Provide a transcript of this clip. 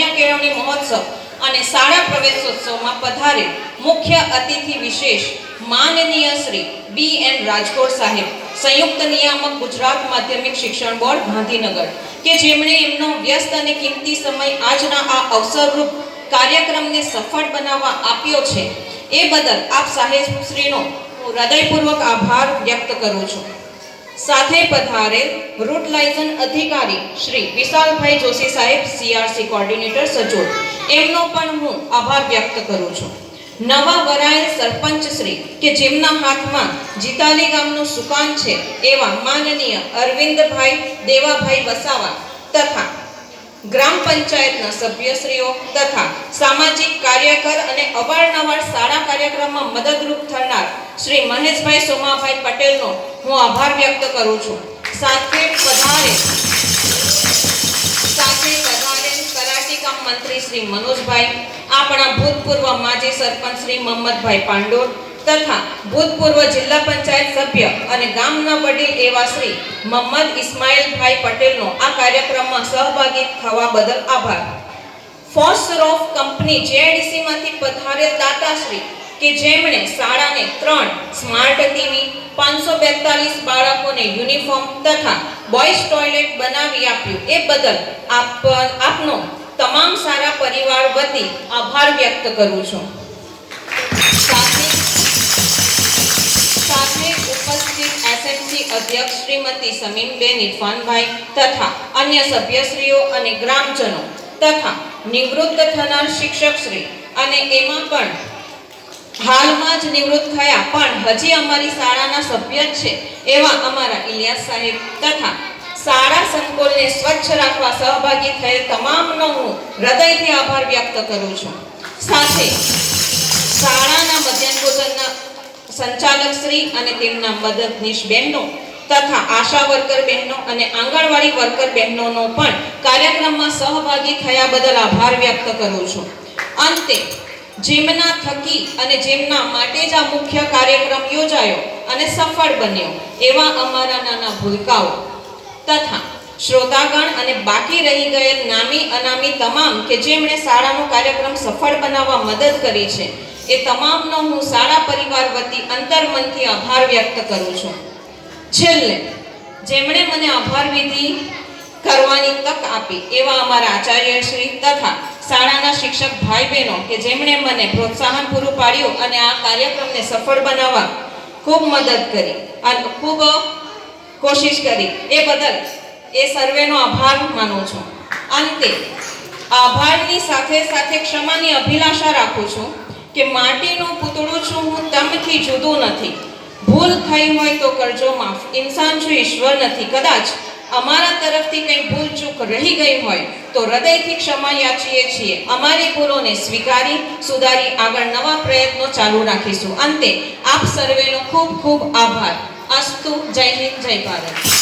કન્યા કેળવણી મહોત્સવ અને શાળા પ્રવેશોત્સવમાં પધારે મુખ્ય અતિથિ વિશેષ માનનીય શ્રી બી એન રાજકોટ સાહેબ, સંયુક્ત નિયામક ગુજરાત માધ્યમિક શિક્ષણ બોર્ડ, ગાંધીનગર, કે જેમણે એમનો વ્યસ્ત અને કિંમતી સમય આજના આ અવસરરૂપ કાર્યક્રમને સફળ બનાવવા આપ્યો છે. એ બદલ આપ સાહેબશ્રીનો હું હૃદયપૂર્વક આભાર વ્યક્ત કરું છું. સાથે પધારેલ રૂટ લાયસન અધિકારી શ્રી વિશાલભાઈ જોશી સાહેબ સીઆરસી કોર્ડિનેટર સજોડ એમનો પણ હું આભાર વ્યક્ત કરું છું. નવા વરાયેલ સરપંચ શ્રી કે જેમના હાથમાં જીતાલી ગામનું સુકાન છે એવા માનનીય અરવિંદભાઈ દેવાભાઈ વસાવા તથા ગ્રામ પંચાયતના સભ્યશ્રીઓ તથા સામાજિક કાર્યકર અને અવારનવાર શાળા કાર્યક્રમમાં મદદરૂપ થનાર શ્રી મહેશભાઈ સોમાભાઈ પટેલનો હું આભાર વ્યક્ત કરું છું. સાથે પધારે સાથે પધારે કરાટીકામ મંત્રી શ્રી મનોજભાઈ, આપણા ભૂતપૂર્વ માજી સરપંચ શ્રી મોહમ્મદભાઈ પાંડોર તથા ભૂતપૂર્વ જિલ્લા પંચાયત સભ્ય અને ગામના વડીલ એવા શ્રી મોહમ્મદ ઇસ્માઇલભાઈ પટેલનો આ કાર્યક્રમમાં સહભાગી થવા બદલ આભાર. ફોસ્ટર ઓફ કંપની જેઆઈડીસી માંથી પધારેલ દાતાશ્રી કે જેમણે શાળાને ત્રણ સ્માર્ટ ટીવી પાંચસો બેતાલીસ બાળકોને યુનિફોર્મ તથા બોયઝ ટોયલેટ બનાવી આપ્યું. એ બદલ આપ, આપનો તમામ સારા પરિવાર વતી આભાર વ્યક્ત કરું છું. સાથે સાથે ઉપસ્થિત એસએમસી અધ્યક્ષ શ્રીમતી સમીમબેન ઇરફાનભાઈ તથા અન્ય સભ્યશ્રીઓ અને ગ્રામજનો તથા નિવૃત્ત થનાર શિક્ષકશ્રી અને એમાં પણ હાલમાં જ નિવૃત્ત થયા, પણ હજી અમારી શાળાના સભ્ય છે એવા અમારા ઇલિયાસ સાહેબ તથા શાળા સંકુલને સ્વચ્છ રાખવા સહભાગી થયેલ તમામનો હું હૃદયથી આભાર વ્યક્ત કરું છું. સાથે શાળાના મધ્યાહન ભોજનના સંચાલક શ્રી અને તેમના મદદનીશ બહેનો તથા આશા વર્કર બહેનો અને આંગણવાડી વર્કર બહેનોનો પણ કાર્યક્રમમાં સહભાગી થયા બદલ આભાર વ્યક્ત કરું છું. અંતે જેમના થકી અને જેમના માટે જ આ મુખ્ય કાર્યક્રમ યોજાયો અને સફળ બન્યો એવા અમારા નાના ભૂલકાઓ. તથા શ્રોતાગણ અને બાકી રહી ગયેલ નામી અનામી તમામ કે જેમણે શાળાનો કાર્યક્રમ સફળ બનાવવા મદદ કરી છે, એ તમામનો હું શાળા પરિવાર વતી અંતર્મનથી આભાર વ્યક્ત કરું છું. છેલ્લે, જેમણે મને આભાર વિધિ કરવાની તક આપી. એવા અમારા આચાર્યશ્રી તથા શાળાના શિક્ષક ભાઈ બહેનો કે જેમણે મને પ્રોત્સાહન પૂરું પાડ્યું અને આ કાર્યક્રમને સફળ બનાવવા ખૂબ મદદ કરી અને ખૂબ કોશિશ કરી. એ બદલ એ સર્વેનો આભાર માનું છું. અંતે, આભારની સાથે સાથે ક્ષમાની અભિલાષા રાખું છું કે માટીનું પૂતળું છું હું તમથી જુદું નથી. ભૂલ થઈ હોય તો કરજો માફ. ઇન્સાન છું ઈશ્વર નથી. કદાચ અમારા તરફથી કંઈ ભૂલ ચૂક રહી ગઈ હોય તો હૃદયથી ક્ષમા યાચીએ છીએ. અમારી ભૂલોને સ્વીકારી, સુધારી, આગળ નવા પ્રયત્નો ચાલુ રાખીશું. અંતે આપ સર્વેનો ખૂબ ખૂબ આભાર. અસ્તુ, જય હિન્દ, જય ભારત.